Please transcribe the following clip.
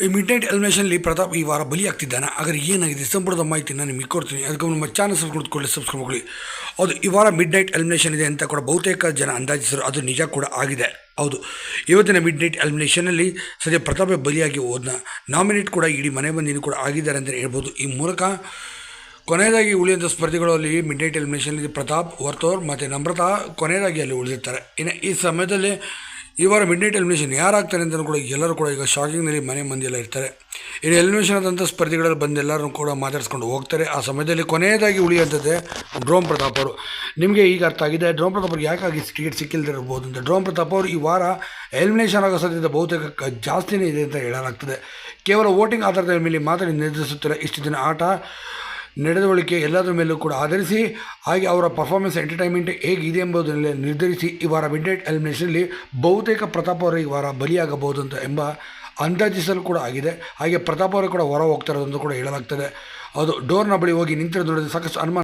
ಈ mid night ಎಲಿಮಿನೇಷನ್ಲಿ Pratap ಈ ವಾರ ಬಲಿಯಾಗ್ತಿದ್ದಾನೆ. ಆದರೆ ಏನಾಗಿದೆ? ಸಂಪೂರ್ಣದ ಮಾಹಿತಿ ನಾನು ನಿಮಗೆ ಕೊಡ್ತೀನಿ. ಅದಕ್ಕೆ ನಮ್ಮ ಚಾನಲ್ ಸಬ್ಸ್ಕ್ರೈಬ್ ಕೂಡಲೇ ಸಬ್ಸ್ಕ್ರೈಬ್ ಮಾಡಿ ಹೌದು, ಈ ವಾರ ಮಿಡ್ ನೈಟ್ ಎಲಿಮಿನೇಷನ್ ಇದೆ ಅಂತ ಕೂಡ ಬಹುತೇಕ ಜನ ಅಂದಾಜಿಸಿದ್ರು. ಅದು ನಿಜ ಕೂಡ ಆಗಿದೆ. ಹೌದು, ಇವತ್ತಿನ ಮಿಡ್ ನೈಟ್ ಎಲಿಮಿನೇಷನಲ್ಲಿ ಸದ್ಯ ಪ್ರತಾಪ್ ಬಲಿಯಾಗಿ ಹೋದ್ನ. ನಾಮಿನೇಟ್ ಕೂಡ ಇಡೀ ಮನೆ ಬಂದಿನ ಕೂಡ ಆಗಿದ್ದಾರೆ ಅಂತಲೇ ಹೇಳ್ಬೋದು. ಈ ಮೂಲಕ ಕೊನೆಯದಾಗಿ ಉಳಿದಂಥ ಸ್ಪರ್ಧಿಗಳಲ್ಲಿ ಮಿಡ್ ನೈಟ್ ಎಲಿಮಿನೇಷನಲ್ಲಿ ಪ್ರತಾಪ್, ವರ್ತೋರ್ ಮತ್ತು ನಮ್ರತಾ ಕೊನೆಯದಾಗಿ ಅಲ್ಲಿ ಉಳಿದಿರ್ತಾರೆ. ಇನ್ನು ಈ ಸಮಯದಲ್ಲಿ ಈ ವಾರ ಮಿಡ್ ನೈಟ್ ಎಲಿಮಿನೇಷನ್ ಯಾರಾಗ್ತಾರೆ ಅಂತ ಕೂಡ ಎಲ್ಲರೂ ಕೂಡ ಈಗ ಶಾಕಿಂಗ್ನಲ್ಲಿ ಮನೆ ಮಂದಿ ಎಲ್ಲ ಇರ್ತಾರೆ. ಇನ್ನು ಎಲಿಮಿನೇಷನ್ ಆದಂಥ ಸ್ಪರ್ಧಿಗಳಲ್ಲಿ ಬಂದು ಎಲ್ಲರೂ ಕೂಡ ಮಾತಾಡಿಸ್ಕೊಂಡು ಹೋಗ್ತಾರೆ. ಆ ಸಮಯದಲ್ಲಿ ಕೊನೆಯದಾಗಿ ಉಳಿಯುವಂಥದ್ದೇ ಡ್ರೋಮ್ ಪ್ರತಾಪ್ ಅವರು. ನಿಮಗೆ ಈಗ ಅರ್ಥ ಆಗಿದೆ. ಡ್ರೋಮ್ ಪ್ರತಾಪ್ ಅವ್ರಿಗೆ ಯಾಕಾಗಿ ಟಿಕೆಟ್ ಸಿಕ್ಕಿಲ್ದಿರ್ಬೋದು ಅಂತ. ಡ್ರೋಮ್ ಪ್ರತಾಪ್ ಅವರು ಈ ವಾರ ಎಲಿಮಿನೇಷನ್ ಆಗೋ ಸಾಧ್ಯತೆ ಬಹುತೇಕ ಜಾಸ್ತಿನೇ ಇದೆ ಅಂತ ಹೇಳಲಾಗ್ತದೆ. ಕೇವಲ ವೋಟಿಂಗ್ ಆಧಾರದ ಮೇಲೆ ಮಾತ್ರ ನಿರ್ಧರಿಸುತ್ತಾರೆ ಇಷ್ಟು ದಿನ ಆಟ ನಡೆದವಳಿಕೆ ಎಲ್ಲದರ ಮೇಲೂ ಕೂಡ ಆಧರಿಸಿ, ಹಾಗೆ ಅವರ ಪರ್ಫಾರ್ಮೆನ್ಸ್ ಎಂಟರ್ಟೈನ್ಮೆಂಟ್ ಹೇಗಿದೆ ಎಂಬುದನ್ನೆಲ್ಲ ನಿರ್ಧರಿಸಿ ಈ ವಾರ ಮಿಡ್ನೈಟ್ ಎಲಿಮಿನೇಷನಲ್ಲಿ ಬಹುತೇಕ ಪ್ರತಾಪ್ ಅವರು ಈ ವಾರ ಬಲಿಯಾಗಬಹುದು ಅಂತ ಎಂಬ ಅಂದಾಜಿಸಲು ಕೂಡ ಆಗಿದೆ. ಹಾಗೆ ಪ್ರತಾಪ್ ಅವರು ಕೂಡ ಹೊರ ಹೋಗ್ತಾರೆ ಅಂತ ಕೂಡ ಹೇಳಲಾಗ್ತದೆ. ಅದು ಡೋರ್ನ ಬಳಿ ಹೋಗಿ ನಿಂತಿರೋದು ನೋಡಿದ್ರೆ ಸಾಕಷ್ಟು ಅನುಮಾನ